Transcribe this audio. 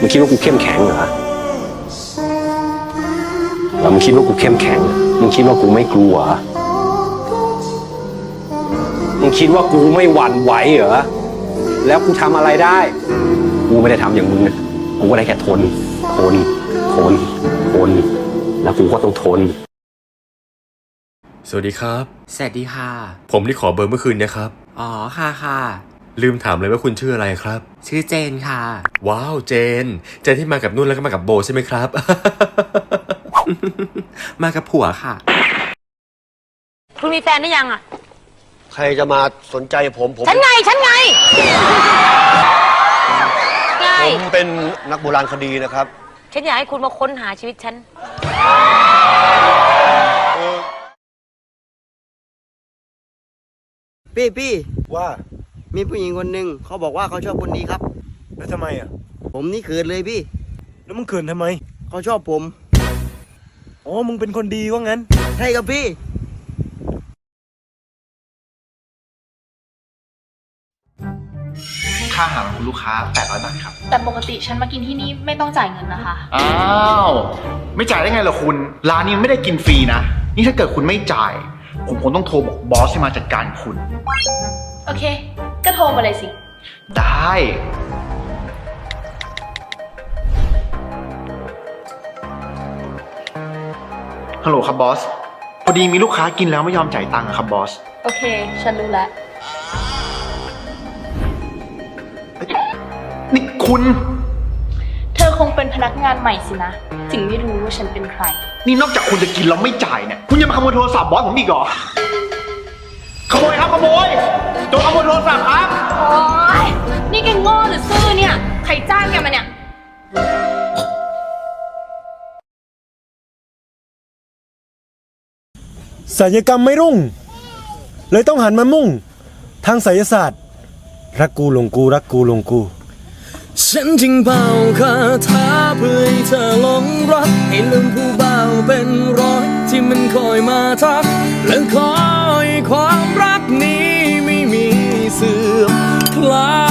มึงคิดว่ากูเข้มแข็งเหรอแล้วมึงคิดว่ากูเข้มแข็ง มึงคิดว่ากูไม่กลัวเหรอมึงคิดว่ากูไม่หวั่นไหวเหรอ แล้วกูทำอะไรได้ กูไม่ได้ทำอย่างมึงนะ กูก็ได้แค่ทน ทน ทน ทน แล้วกูก็ต้องทน สวัสดีครับ สวัสดีค่ะ ผมที่ขอเบอร์เมื่อคืนเนะครับ อ๋อ ค่ะค่ะ ลืมถามเลยว่าคุณชื่ออะไรครับ ชื่อเจนค่ะ ว้าวเจน เจนที่มากับนุ่นแล้วก็มากับโบใช่ไหมครับ มากับผัวค่ะ คุณมีแฟนหรือยังอะ ใครจะมาสนใจผมผม ฉันไง ฉันไงไงผมเป็นนักโบราณคดีนะครับ ฉันอยากให้คุณมาค้นหาชีวิตฉัน พี่พี่ว่า มีผู้หญิงคนหนึ่งเขาบอกว่าเขาชอบคนนี้ครับ แล้วทำไมอะ ผมนี่เขินเลยพี่ แล้วมึงเขินทำไม เขาชอบผม อ๋อ มึงเป็นคนดีว่างั้น ใช่ครับพี่ ค่าอาหารของคุณลูกค้า800บาทครับ แต่ปกติฉันมากินที่นี่ไม่ต้องจ่ายเงินนะคะ อ้าว ไม่จ่ายได้ไงล่ะคุณ ร้านนี้ไม่ได้กินฟรีนะ นี่ถ้าเกิดคุณไม่จ่าย ผมคงต้องโทรบอกบอสให้มาจัดการคุณ โอเค ก็โทรมาเลยสิ ได้ ฮัลโหลครับบอส พอดีมีลูกค้ากินแล้วไม่ยอมจ่ายตังค์อะครับบอส โอเค ฉันรู้แล้ว นี่คุณ เธอคงเป็นพนักงานใหม่สินะ ถึงไม่รู้ว่าฉันเป็นใคร นี่นอกจากคุณจะกินแล้วไม่จ่ายเนี่ย คุณยังมาขโมยโทรศัพท์บอสผมอีกเหรอ ขโมยครับขโมยโจรขโมยโทรศัพท์ครับ โอ๊ย นี่แกโง่หรือซื่อเนี่ย ใครจ้างแกมาเนี่ย ศัลยกรรมไม่รุ่ง เลยต้องหันมามุ่ง ทางไสยศาสตร์ รักกูหลงกูรักกูหลงกู ฉันจึงเป่าคาถาเพื่อให้เธอหลงรักให้ลืมผู้บ่าวเป็นร้อยที่มันคอยมาทักและคอ ความรักนี้ไม่มีเสื่อมคลาย